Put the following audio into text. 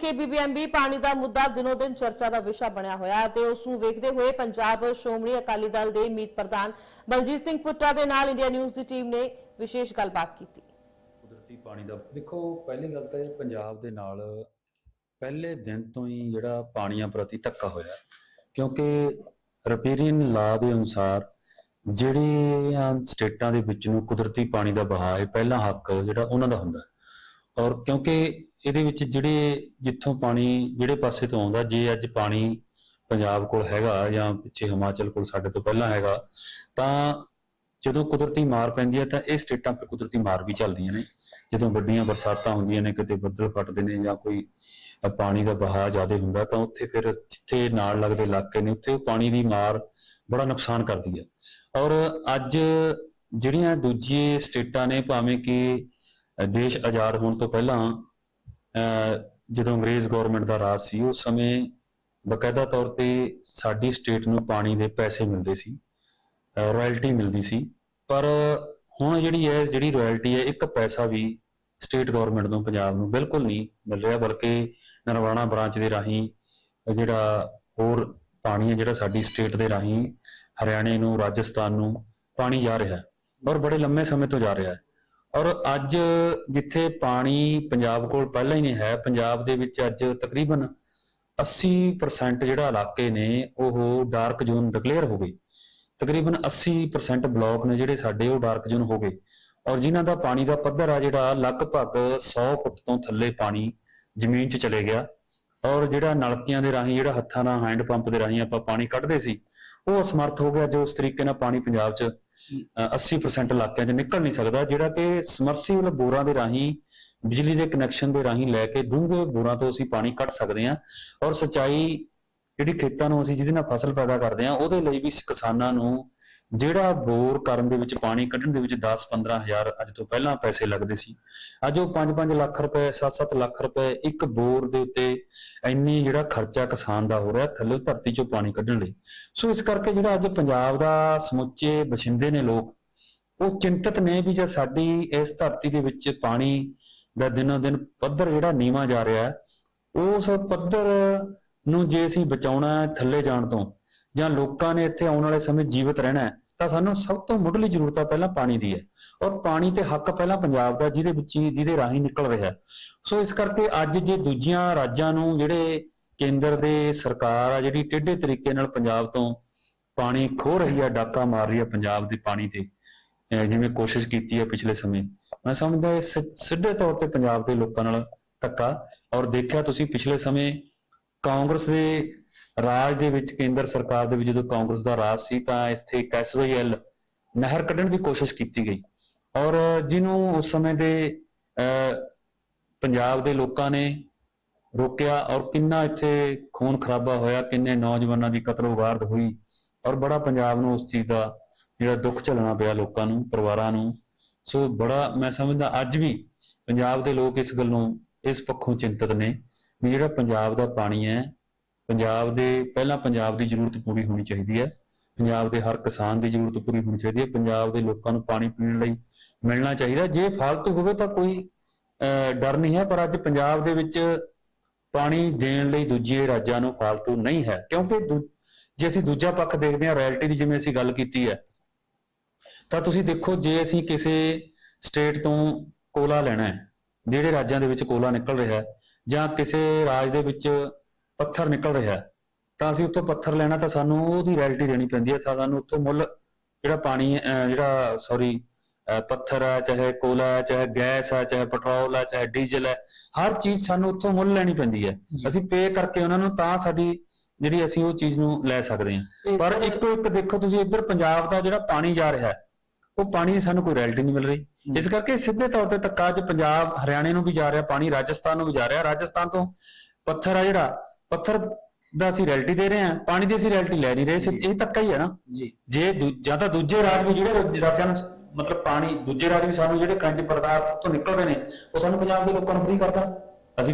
ਵਿਖੇ ਬੀਬੀਐਮਬੀ ਪਾਣੀ ਦਾ ਮੁੱਦਾ ਦਿਨੋ ਦਿਨ ਚਰਚਾ ਦਾ ਵਿਸ਼ਾ ਬਣਿਆ ਹੋਇਆ ਤੇ ਉਸ ਨੂੰ ਵੇਖਦੇ ਹੋਏ ਪੰਜਾਬ ਸ਼੍ਰੋਮਣੀ ਅਕਾਲੀ ਦਲ ਦੇ ਮੀਤ ਪ੍ਰਧਾਨ ਬਲਜੀਤ ਸਿੰਘ ਪੁੱਟਾ ਦੇ ਨਾਲ ਇੰਡੀਆ ਨਿਊਜ਼ ਦੀ ਟੀਮ ਨੇ ਵਿਸ਼ੇਸ਼ ਗੱਲਬਾਤ ਕੀਤੀ ਕੁਦਰਤੀ ਪਾਣੀ ਦਾ ਦੇਖੋ, ਪਹਿਲੀ ਗੱਲ ਤਾਂ ਇਹ ਪੰਜਾਬ ਦੇ ਨਾਲ ਪਹਿਲੇ ਦਿਨ ਤੋਂ ਹੀ ਜਿਹੜਾ ਪਾਣੀਆਂ ਪ੍ਰਤੀ ਧੱਕਾ ਹੋਇਆ ਕਿਉਂਕਿ ਰਪੇਰੀਅਨ ਲਾ ਦੇ ਅਨੁਸਾਰ ਜਿਹੜੀਆਂ ਸਟੇਟਾਂ ਦੇ ਵਿੱਚ ਨੂੰ ਕੁਦਰਤੀ ਪਾਣੀ ਦਾ ਵਹਾਅ ਹੈ, ਪਹਿਲਾ ਹੱਕ ਜਿਹੜਾ ਉਹਨਾਂ ਦਾ ਹੁੰਦਾ ਹੈ। ਔਰ ਕਿਉਂਕਿ ਇਹਦੇ ਵਿੱਚ ਜਿਹੜੇ ਜਿੱਥੋਂ ਪਾਣੀ ਜਿਹੜੇ ਪਾਸੇ ਤੋਂ ਆਉਂਦਾ, ਜੇ ਅੱਜ ਪਾਣੀ ਪੰਜਾਬ ਕੋਲ ਹੈਗਾ ਜਾਂ ਪਿੱਛੇ ਹਿਮਾਚਲ ਕੋਲ ਸਾਡੇ ਤੋਂ ਪਹਿਲਾਂ ਹੈਗਾ, ਤਾਂ ਜਦੋਂ ਕੁਦਰਤੀ ਮਾਰ ਪੈਂਦੀ ਹੈ ਤਾਂ ਇਹ ਸਟੇਟਾਂ 'ਤੇ ਕੁਦਰਤੀ ਮਾਰ ਵੀ ਚੱਲਦੀਆਂ ਨੇ। ਜਦੋਂ ਵੱਡੀਆਂ ਬਰਸਾਤਾਂ ਹੁੰਦੀਆਂ ਨੇ, ਕਿਤੇ ਬੱਦਲ ਫਟਦੇ ਨੇ ਜਾਂ ਕੋਈ ਪਾਣੀ ਦਾ ਬਹਾਅ ਜ਼ਿਆਦਾ ਹੁੰਦਾ, ਤਾਂ ਉੱਥੇ ਫਿਰ ਜਿੱਥੇ ਨਾਲ ਲੱਗਦੇ ਇਲਾਕੇ ਨੇ, ਉੱਥੇ ਉਹ ਪਾਣੀ ਦੀ ਮਾਰ ਬੜਾ ਨੁਕਸਾਨ ਕਰਦੀ ਹੈ। ਔਰ ਅੱਜ ਜਿਹੜੀਆਂ ਦੂਜੀ ਸਟੇਟਾਂ ਨੇ, ਭਾਵੇਂ ਕਿ ਦੇਸ਼ ਆਜ਼ਾਦ ਹੋਣ ਤੋਂ ਪਹਿਲਾਂ ਅ, ਜਦੋਂ ਅੰਗਰੇਜ਼ ਗਵਰਨਮੈਂਟ ਦਾ ਰਾਜ ਸੀ ਉਸ ਸਮੇਂ ਬਕਾਇਦਾ ਤੌਰ ਤੇ ਸਾਡੀ ਸਟੇਟ ਨੂੰ ਪਾਣੀ ਦੇ ਪੈਸੇ ਮਿਲਦੇ ਸੀ ਰਾਇਲਟੀ ਮਿਲਦੀ ਸੀ ਪਰ ਹੁਣ ਜਿਹੜੀ ਹੈ ਜਿਹੜੀ ਰਾਇਲਟੀ ਹੈ ਇੱਕ ਪੈਸਾ ਵੀ ਸਟੇਟ ਗਵਰਨਮੈਂਟ ਨੂੰ ਪੰਜਾਬ ਨੂੰ ਬਿਲਕੁਲ ਨਹੀਂ ਮਿਲ ਰਿਹਾ ਬਲਕਿ ਨਰਵਾਣਾ ਬ੍ਰਾਂਚ ਦੇ ਰਾਹੀਂ ਜਿਹੜਾ ਹੋਰ ਪਾਣੀ ਹੈ ਜਿਹੜਾ ਸਾਡੀ ਸਟੇਟ ਦੇ ਰਾਹੀਂ ਹਰਿਆਣੇ ਨੂੰ ਰਾਜਸਥਾਨ ਨੂੰ ਪਾਣੀ ਜਾ ਰਿਹਾ ਹੈ ਔਰ ਬੜੇ ਲੰਮੇ ਸਮੇਂ ਤੋਂ ਜਾ ਰਿਹਾ ਹੈ। ਔਰ ਅੱਜ ਜਿੱਥੇ ਪਾਣੀ ਪੰਜਾਬ ਕੋਲ ਪਹਿਲਾਂ ਹੀ ਨਹੀਂ ਹੈ, ਪੰਜਾਬ ਦੇ ਵਿੱਚ ਅੱਜ ਤਕਰੀਬਨ 80% ਜਿਹੜਾ ਇਲਾਕੇ ਨੇ, ਉਹ ਡਾਰਕ ਜ਼ੋਨ ਡਿਕਲੇਅਰ ਹੋ ਗਈ ਤਕਰੀਬਨ 80% ਬਲਾਕ ਨੇ ਜਿਹੜੇ ਸਾਡੇ, ਉਹ ਡਾਰਕ ਜ਼ੋਨ ਹੋ ਗਏ। ਔਰ ਜਿਨ੍ਹਾਂ ਦਾ ਪਾਣੀ ਦਾ ਪੱਧਰ ਆ ਜਿਹੜਾ, ਲਗਭਗ 100 ਫੁੱਟ ਤੋਂ ਥੱਲੇ ਪਾਣੀ ਜ਼ਮੀਨ 'ਚ ਚਲੇ ਗਿਆ। ਔਰ ਜਿਹੜਾ ਨਲਕਿਆਂ ਦੇ ਰਾਹੀਂ, ਜਿਹੜਾ ਹੱਥਾਂ ਨਾਲ ਹੈਂਡ ਪੰਪ ਦੇ ਰਾਹੀਂ ਆਪਾਂ ਪਾਣੀ ਕੱਢਦੇ ਸੀ, ਉਹ ਅਸਮਰਥ ਹੋ ਗਿਆ, ਜੋ ਉਸ ਤਰੀਕੇ ਨਾਲ ਪਾਣੀ ਪੰਜਾਬ 'ਚ 80% ਇਲਾਕਿਆਂ 'ਚ ਨਿਕਲ ਨਹੀਂ ਸਕਦਾ, ਜਿਹੜਾ ਕਿ ਸਮਰਸੀਬਲ ਬੋਰਾਂ ਦੇ ਰਾਹੀਂ, ਬਿਜਲੀ ਦੇ ਕਨੈਕਸ਼ਨ ਦੇ ਰਾਹੀਂ ਲੈ ਕੇ ਡੂੰਘੇ ਬੋਰਾਂ ਤੋਂ ਅਸੀਂ ਪਾਣੀ ਕੱਢ ਸਕਦੇ ਹਾਂ ਔਰ ਸਿੰਚਾਈ ਜਿਹੜੀ ਖੇਤਾਂ ਨੂੰ ਅਸੀਂ ਜਿਹਦੇ ਨਾਲ ਫਸਲ ਪੈਦਾ ਕਰਦੇ ਹਾਂ, ਉਹਦੇ ਲਈ ਵੀ ਕਿਸਾਨਾਂ ਨੂੰ ਜਿਹੜਾ ਬੋਰ ਕਰਨ ਦੇ ਵਿੱਚ, ਪਾਣੀ ਕੱਢਣ ਦੇ ਵਿੱਚ 10-15 ਹਜ਼ਾਰ ਅੱਜ ਤੋਂ ਪਹਿਲਾਂ ਪੈਸੇ ਲੱਗਦੇ ਸੀ। ਅੱਜ ਉਹ 5-5 ਲੱਖ ਰੁਪਏ 7-7 ਲੱਖ ਰੁਪਏ ਇੱਕ ਬੋਰ ਦੇ ਉੱਤੇ ਇੰਨੀ ਜਿਹੜਾ ਖਰਚਾ ਕਿਸਾਨ ਦਾ ਹੋ ਰਿਹਾ ਥੱਲੇ ਧਰਤੀ ਚੋਂ ਪਾਣੀ ਕੱਢਣ ਲਈ। ਸੋ ਇਸ ਕਰਕੇ ਜਿਹੜਾ ਅੱਜ ਪੰਜਾਬ ਦਾ ਸਮੁੱਚੇ ਬਸਿੰਦੇ ਨੇ ਲੋਕ, ਉਹ ਚਿੰਤਤ ਨੇ ਵੀ ਜੇ ਸਾਡੀ ਇਸ ਧਰਤੀ ਦੇ ਵਿੱਚ ਪਾਣੀ ਦਾ ਦਿਨੋ ਦਿਨ ਪੱਧਰ ਜਿਹੜਾ ਨੀਵਾਂ ਜਾ ਰਿਹਾ ਹੈ ਉਸ ਪੱਧਰ ਨੂੰ ਜੇ ਅਸੀਂ ਬਚਾਉਣਾ ਥੱਲੇ ਜਾਣ ਤੋਂ ਜਾਂ ਲੋਕਾਂ ਨੇ ਇੱਥੇ ਆਉਣ ਵਾਲੇ ਸਮੇਂ ਜੀਵਤ ਰਹਿਣਾ ਹੈ, ਤਾਂ ਸਾਨੂੰ ਸਭ ਤੋਂ ਮੁੱਢਲੀ ਜ਼ਰੂਰਤ ਆ ਪਹਿਲਾਂ ਪਾਣੀ ਦੀ ਹੈ। ਔਰ ਪਾਣੀ ਤੇ ਹੱਕ ਪਹਿਲਾਂ ਪੰਜਾਬ ਦਾ, ਜਿਹਦੇ ਵਿੱਚ ਜਿਹਦੇ ਰਾਹੀਂ ਨਿਕਲ ਰਿਹਾ ਸੋ ਇਸ ਕਰਕੇ ਅੱਜ ਜੇ ਦੂਜੀਆਂ ਰਾਜਾਂ ਨੂੰ, ਜਿਹੜੇ ਕੇਂਦਰ ਦੇ ਸਰਕਾਰ ਆ, ਜਿਹੜੀ ਟੇਢੇ ਤਰੀਕੇ ਨਾਲ ਪੰਜਾਬ ਤੋਂ ਪਾਣੀ ਖੋ ਰਹੀ ਹੈ ਡਾਕਾ ਮਾਰ ਰਹੀ ਹੈ ਪੰਜਾਬ ਦੇ ਪਾਣੀ ਤੇ ਜਿਵੇਂ ਕੋਸ਼ਿਸ਼ ਕੀਤੀ ਹੈ ਪਿਛਲੇ ਸਮੇਂ, ਮੈਂ ਸਮਝਦਾ ਇਹ ਸਿ- ਸਿੱਧੇ ਤੌਰ ਤੇ ਪੰਜਾਬ ਦੇ ਲੋਕਾਂ ਨਾਲ ਧੱਕਾ। ਔਰ ਦੇਖਿਆ ਤੁਸੀਂ ਪਿਛਲੇ ਸਮੇਂ ਕਾਂਗਰਸ ਦੇ ਰਾਜ ਦੇ ਵਿੱਚ ਕੇਂਦਰ ਸਰਕਾਰ ਦੇ ਵਿੱਚ ਜਦੋਂ ਕਾਂਗਰਸ ਦਾ ਰਾਜ ਸੀ ਤਾਂ ਇੱਥੇ ਇੱਕ ਨਹਿਰ ਕੱਢਣ ਦੀ ਕੋਸ਼ਿਸ਼ ਕੀਤੀ ਗਈ। ਔਰ ਜਿਹਨੂੰ ਉਸ ਸਮੇਂ ਦੇ ਅਹ, ਪੰਜਾਬ ਦੇ ਲੋਕਾਂ ਨੇ ਰੋਕਿਆ ਔਰ ਕਿੰਨਾ ਇੱਥੇ ਖੂਨ ਖਰਾਬਾ ਹੋਇਆ ਕਿੰਨੇ ਨੌਜਵਾਨਾਂ ਦੀ ਕਤਲੋ ਹੋਈ ਔਰ ਬੜਾ ਪੰਜਾਬ ਨੂੰ ਉਸ ਚੀਜ਼ ਦਾ ਜਿਹੜਾ ਦੁੱਖ ਝੱਲਣਾ ਪਿਆ ਲੋਕਾਂ ਨੂੰ ਪਰਿਵਾਰਾਂ ਨੂੰ। ਸੋ ਬੜਾ ਮੈਂ ਸਮਝਦਾ ਅੱਜ ਵੀ ਪੰਜਾਬ ਦੇ ਲੋਕ ਇਸ ਗੱਲੋਂ ਇਸ ਪੱਖੋਂ ਚਿੰਤਤ ਨੇ ਵੀ ਜਿਹੜਾ ਪੰਜਾਬ ਦਾ ਪਾਣੀ ਹੈ ਪੰਜਾਬ ਦੇ, ਪਹਿਲਾਂ ਪੰਜਾਬ ਦੀ ਜ਼ਰੂਰਤ ਪੂਰੀ ਹੋਣੀ ਚਾਹੀਦੀ ਹੈ। ਪੰਜਾਬ ਦੇ ਹਰ ਕਿਸਾਨ ਦੀ ਜ਼ਰੂਰਤ ਪੂਰੀ ਹੋਣੀ ਚਾਹੀਦੀ ਹੈ। ਪੰਜਾਬ ਦੇ ਲੋਕਾਂ ਨੂੰ ਪਾਣੀ ਪੀਣ ਲਈ ਮਿਲਣਾ ਚਾਹੀਦਾ। ਜੇ ਫਾਲਤੂ ਹੋਵੇ ਤਾਂ ਕੋਈ ਡਰ ਨਹੀਂ ਹੈ, ਪਰ ਅੱਜ ਪੰਜਾਬ ਦੇ ਵਿੱਚ ਪਾਣੀ ਦੇਣ ਲਈ ਦੂਜੇ ਰਾਜਾਂ ਨੂੰ ਫਾਲਤੂ ਨਹੀਂ ਹੈ। ਕਿਉਂਕਿ ਜੇ ਅਸੀਂ ਦੂਜਾ ਪੱਖ ਦੇਖਦੇ ਹਾਂ ਰਾਇਲਟੀ ਦੀ ਜਿਵੇਂ ਅਸੀਂ ਗੱਲ ਕੀਤੀ ਹੈ, ਤਾਂ ਤੁਸੀਂ ਦੇਖੋ, ਜੇ ਅਸੀਂ ਕਿਸੇ ਸਟੇਟ ਤੋਂ ਕੋਲਾ ਲੈਣਾ ਹੈ, ਜਿਹੜੇ ਰਾਜਾਂ ਦੇ ਵਿੱਚ ਕੋਲਾ ਨਿਕਲ ਰਿਹਾ ਹੈ, ਜਾਂ ਕਿਸੇ ਰਾਜ ਦੇ ਵਿੱਚ ਪੱਥਰ ਨਿਕਲ ਰਿਹਾ ਹੈ ਤਾਂ ਅਸੀਂ ਉੱਥੋਂ ਪੱਥਰ ਲੈਣਾ ਤਾਂ ਸਾਨੂੰ ਉਹਦੀ ਰਾਇਲਟੀ ਦੇਣੀ ਪੈਂਦੀ ਹੈ ਤਾਂ ਸਾਨੂੰ ਉੱਥੋਂ ਮੁੱਲ ਜਿਹੜਾ ਪਾਣੀ ਜਿਹੜਾ ਸੌਰੀ ਪੱਥਰ ਹੈ ਚਾਹੇ ਕੋਲਾ ਹੈ ਚਾਹੇ ਗੈਸ ਹੈ ਚਾਹੇ ਪੈਟਰੋਲ ਹੈ ਚਾਹੇ ਡੀਜ਼ਲ ਹੈ ਹਰ ਚੀਜ਼ ਸਾਨੂੰ ਉੱਥੋਂ ਮੁੱਲ ਲੈਣੀ ਪੈਂਦੀ ਹੈ। ਅਸੀਂ ਪੇ ਕਰਕੇ ਉਹਨਾਂ ਨੂੰ ਤਾਂ ਸਾਡੀ ਜਿਹੜੀ ਅਸੀਂ ਉਹ ਚੀਜ਼ ਨੂੰ ਲੈ ਸਕਦੇ ਹਾਂ। ਪਰ ਇੱਕੋ ਇੱਕ ਦੇਖੋ ਤੁਸੀਂ ਇੱਧਰ ਪੰਜਾਬ ਦਾ ਜਿਹੜਾ ਪਾਣੀ ਜਾ ਰਿਹਾ ਹੈ ਉਹ ਪਾਣੀ ਦੀ ਸਾਨੂੰ ਕੋਈ ਰਾਇਲਟੀ ਨਹੀਂ ਮਿਲ ਰਹੀ। ਇਸ ਕਰਕੇ ਸਿੱਧੇ ਤੌਰ ਤੇ ਧੱਕਾ ਅੱਜ ਪੰਜਾਬ ਹਰਿਆਣੇ ਨੂੰ ਵੀ ਜਾ ਰਿਹਾ ਪਾਣੀ ਰਾਜਸਥਾਨ ਨੂੰ ਵੀ ਜਾ ਰਿਹਾ। ਰਾਜਸਥਾਨ ਤੋਂ ਪੱਥਰ ਆ ਜਿਹੜਾ ਪੱਥਰ ਦਾ ਅਸੀਂ ਰਾਇਲਟੀ ਦੇ ਰਹੇ ਹਾਂ ਪਾਣੀ ਦੀ ਅਸੀਂ ਰਾਇਲਟੀ ਲੈ ਨਹੀਂ ਰਹੇ ਸਿ- ਇਹ ਧੱਕਾ ਹੀ ਹੈ ਨਾ। ਜੀ। ਜੇ ਦੂ- ਜਾਂ ਤਾਂ ਦੂਜੇ ਰਾਜ ਵੀ ਜਿਹੜੇ ਰਾਜਾਂ ਨੂੰ ਸ- ਮਤਲਬ ਪਾਣੀ ਦੂਜੇ ਰਾਜ ਵੀ ਸਾਨੂੰ ਜਿਹੜੇ ਕੰਜ ਪਦਾਰਥ ਤੋਂ ਨਿਕਲਦੇ ਨੇ ਉਹ ਸਾਨੂੰ ਪੰਜਾਬ ਦੇ ਲੋਕਾਂ ਨੂੰ ਫ੍ਰੀ ਕਰ ਦੇਣ